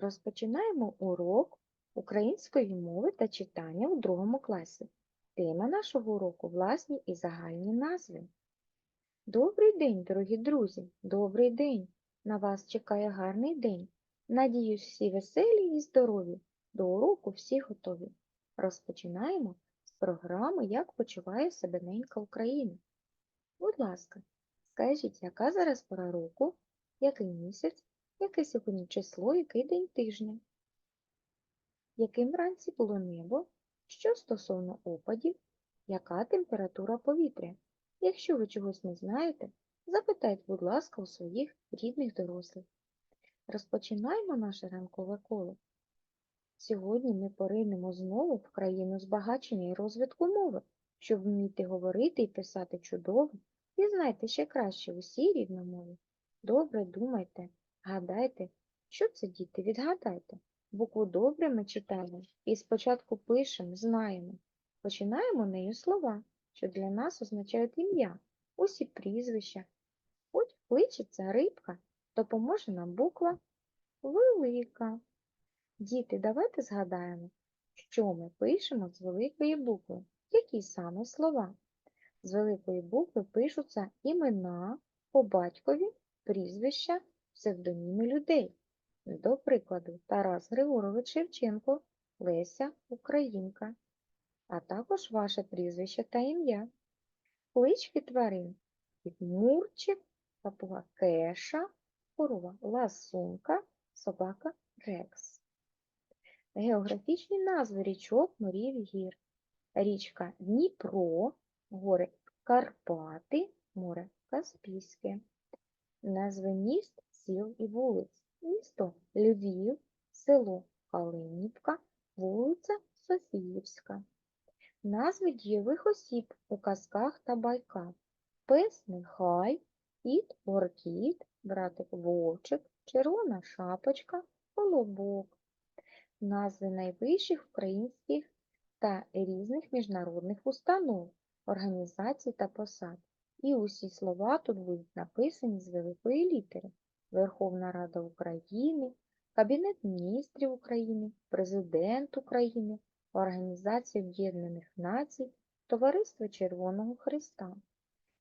Розпочинаємо урок української мови та читання у другому класі. Тема нашого уроку власні і загальні назви. Добрий день, дорогі друзі! Добрий день! На вас чекає гарний день. Надіюсь, всі веселі і здорові. До уроку всі готові. Розпочинаємо з програми Як почуває себе ненька Україна. Будь ласка, скажіть, яка зараз пора року, який місяць, яке сьогодні число, який день тижня? Яким вранці було небо? Що стосовно опадів? Яка температура повітря? Якщо ви чогось не знаєте, запитайте, будь ласка, у своїх рідних дорослих. Розпочинаємо наше ранкове коло. Сьогодні ми поринемо знову в країну збагачення і розвитку мови, щоб вміти говорити і писати чудово, і знайте ще краще усі рідномові. Добре думайте, гадайте, що це діти, відгадайте. Букву добре ми читаємо і спочатку пишемо, знаємо. Починаємо нею слова, що для нас означають ім'я, усі прізвища. Хоч кличеться рибка, допоможе нам буква велика. Діти, давайте згадаємо, що ми пишемо з великої букви. Які саме слова? З великої букви пишуться імена по батькові, прізвища, псевдоніми людей. До прикладу, Тарас Григорович Шевченко, Леся Українка, а також ваше прізвище та ім'я. Клички тварин Мурчик, папуга Кеша, корова Ласунка, собака Рекс. Географічні назви річок, морів і гір. Річка Дніпро, гори Карпати, море Каспійське. Назви міст, сіл і вулиць. Місто Львів, село Калинівка, вулиця Софіївська. Назви дієвих осіб у казках та байках. Пес Нехай, кіт Оркіт, братик Вовчик, червона шапочка, колобок. Назви найвищих українських та різних міжнародних установ, організацій та посад. І усі слова тут будуть написані з великої літери. Верховна Рада України, Кабінет міністрів України, Президент України, Організація Об'єднаних Націй, Товариство Червоного Христа.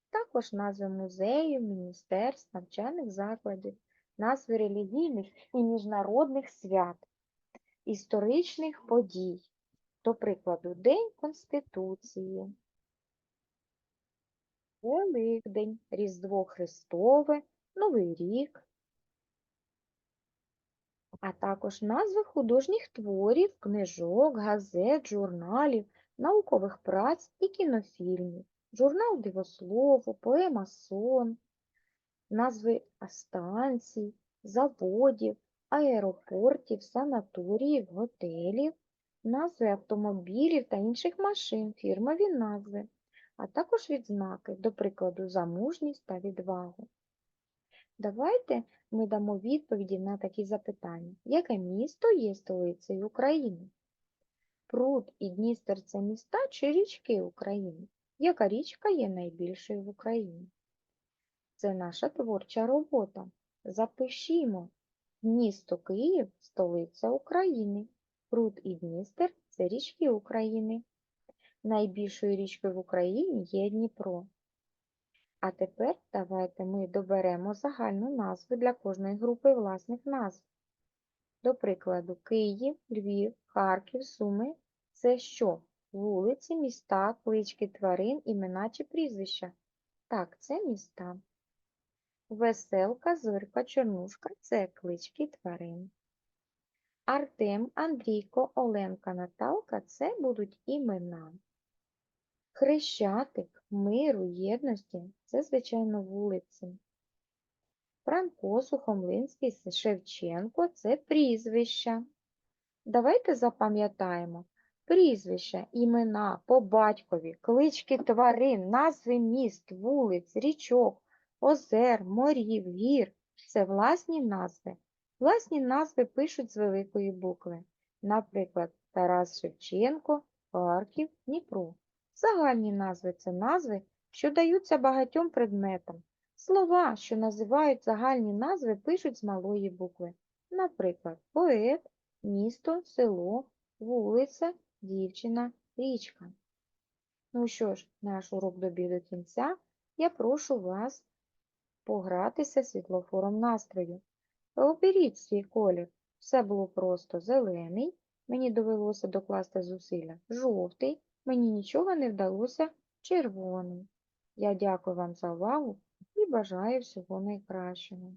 Також назви музеїв, міністерств, навчальних закладів, назви релігійних і міжнародних свят, історичних подій, до прикладу, День Конституції, Великдень, Різдво Христове, Новий рік, а також назви художніх творів, книжок, газет, журналів, наукових праць і кінофільмів, журнал Дивослово, поема Сон, назви станцій, заводів, аеропортів, санаторіїв, готелів, назви автомобілів та інших машин, фірмові назви, а також відзнаки, до прикладу, за мужність та відвагу. Давайте ми дамо відповіді на такі запитання. Яке місто є столицею України? Пруд і Дністер – це міста чи річки України? Яка річка є найбільшою в Україні? Це наша творча робота. Запишімо. Місто Київ – столиця України. Пруд і Дністер – це річки України. Найбільшою річкою в Україні є Дніпро. А тепер давайте ми доберемо загальну назву для кожної групи власних назв. До прикладу, Київ, Львів, Харків, Суми – це що? Вулиці, міста, клички тварин, імена чи прізвища? Так, це міста. Веселка, Зорька, Чорнушка – це клички тварин. Артем, Андрійко, Оленка, Наталка – це будуть імена. Хрещатик, миру, єдності – це, звичайно, вулиці. Франко, Сухомлинський, Шевченко – це прізвища. Давайте запам'ятаємо. Прізвища, імена по батькові, клички тварин, назви міст, вулиць, річок, озер, морів, гір – це власні назви. Власні назви пишуть з великої букви. Наприклад, Тарас Шевченко, Харків, Дніпро. Загальні назви – це назви, що даються багатьом предметам. Слова, що називають загальні назви, пишуть з малої букви. Наприклад, поет, місто, село, вулиця, дівчина, річка. Ну що ж, наш урок добіг до кінця. Я прошу вас погратися світлофором настрою. Оберіть свій колір. Все було просто зелений, мені довелося докласти зусилля жовтий, мені нічого не вдалося червоний. Я дякую вам за увагу і бажаю всього найкращого.